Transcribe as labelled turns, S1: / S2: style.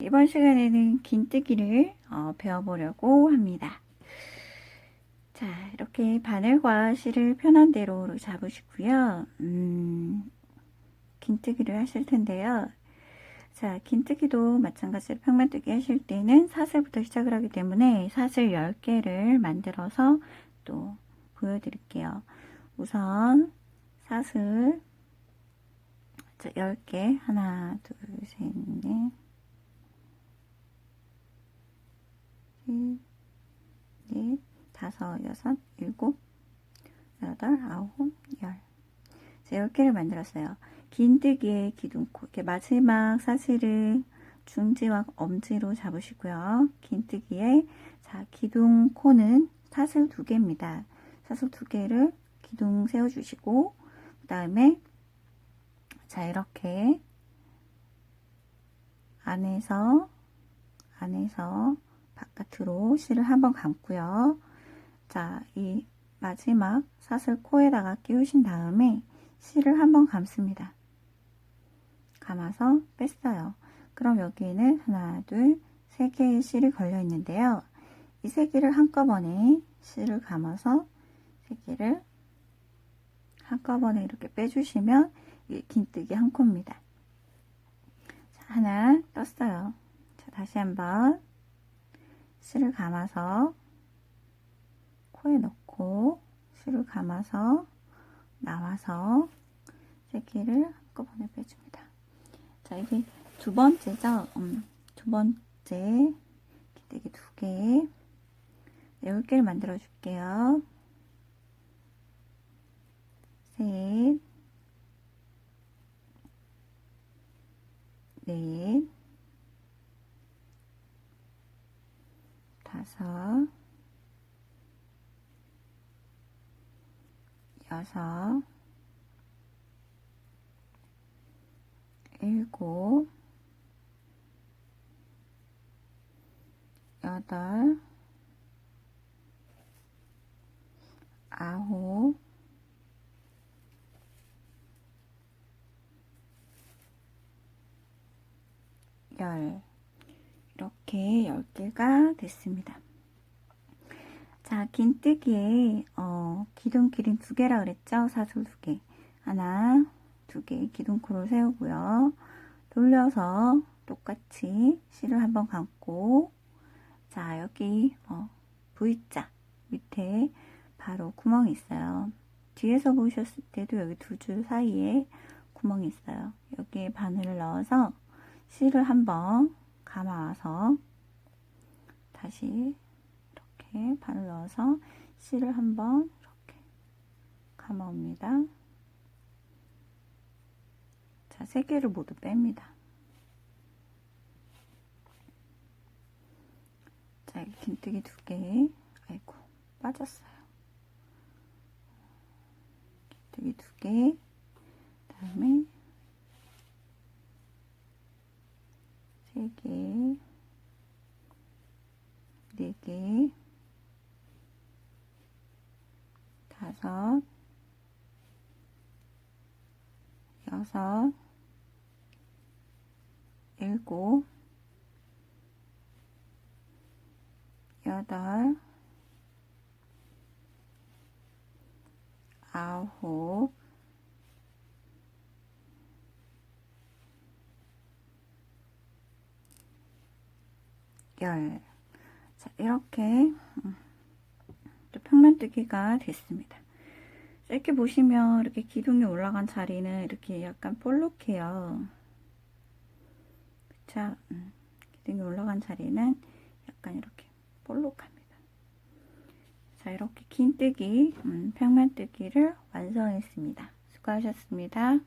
S1: 이번 시간에는 긴뜨기를 어, 배워보려고 합니다. 자, 이렇게 바늘과 실을 편한 대로 잡으시고요. 음, 긴뜨기를 하실 텐데요. 자, 긴뜨기도 마찬가지로 평면뜨기 하실 때는 사슬부터 시작을 하기 때문에 사슬 10개를 만들어서 또 보여드릴게요. 우선 사슬 자, 10개 하나, 둘, 셋, 넷 셋, 넷, 다섯, 여섯, 일곱, 여덟, 아홉, 열. 자, 10개를 만들었어요. 긴뜨기의 기둥코. 이렇게 마지막 사슬을 중지와 엄지로 잡으시고요. 긴뜨기의 자, 기둥코는 사슬 두 개입니다. 사슬 두 개를 기둥 세워주시고, 그 다음에 자, 이렇게 안에서, 안에서 바깥으로 실을 한번 감고요. 자, 이 마지막 사슬 코에다가 끼우신 다음에 실을 한번 감습니다. 감아서 뺐어요. 그럼 여기에는 하나, 둘, 세 개의 실이 걸려 있는데요. 이 세 개를 한꺼번에 실을 감아서 세 개를 한꺼번에 이렇게 빼주시면 이 긴뜨기 한 코입니다. 자, 하나 떴어요. 자, 다시 한번 실을 감아서 코에 넣고 실을 감아서 나와서 세 개를 한꺼번에 빼줍니다. 자, 이게 두 번째죠. 음, 두 번째 기대기 두 개, 열 개를 만들어 줄게요. 셋, 넷, 다섯, 여섯, 일곱, 여덟, 아홉, 열. 이렇게 10개가 됐습니다. 자, 긴 뜨기에 어, 기둥끼리 두 개라 그랬죠? 사슬 두 개. 하나, 두 개 기둥코를 세우고요. 돌려서 똑같이 실을 한번 감고 자, 여기 어, V자 밑에 바로 구멍이 있어요. 뒤에서 보셨을 때도 여기 두 줄 사이에 구멍이 있어요. 여기에 바늘을 넣어서 실을 한번 감아와서 다시 이렇게 바늘 넣어서 실을 한번 이렇게 감아옵니다. 자, 세 개를 모두 뺍니다. 자, 긴뜨기 두 개. 아이고, 빠졌어요. 긴뜨기 두 개. 다음에 세 개, 네 개, 다섯, 여섯, 일곱, 여덟, 아홉, 열. 자, 이렇게 음, 또 평면뜨기가 됐습니다. 자, 이렇게 보시면 이렇게 기둥이 올라간 자리는 이렇게 약간 볼록해요. 자, 음, 기둥이 올라간 자리는 약간 이렇게 볼록합니다. 자, 이렇게 긴 뜨기, 음, 평면 뜨기를 완성했습니다. 수고하셨습니다.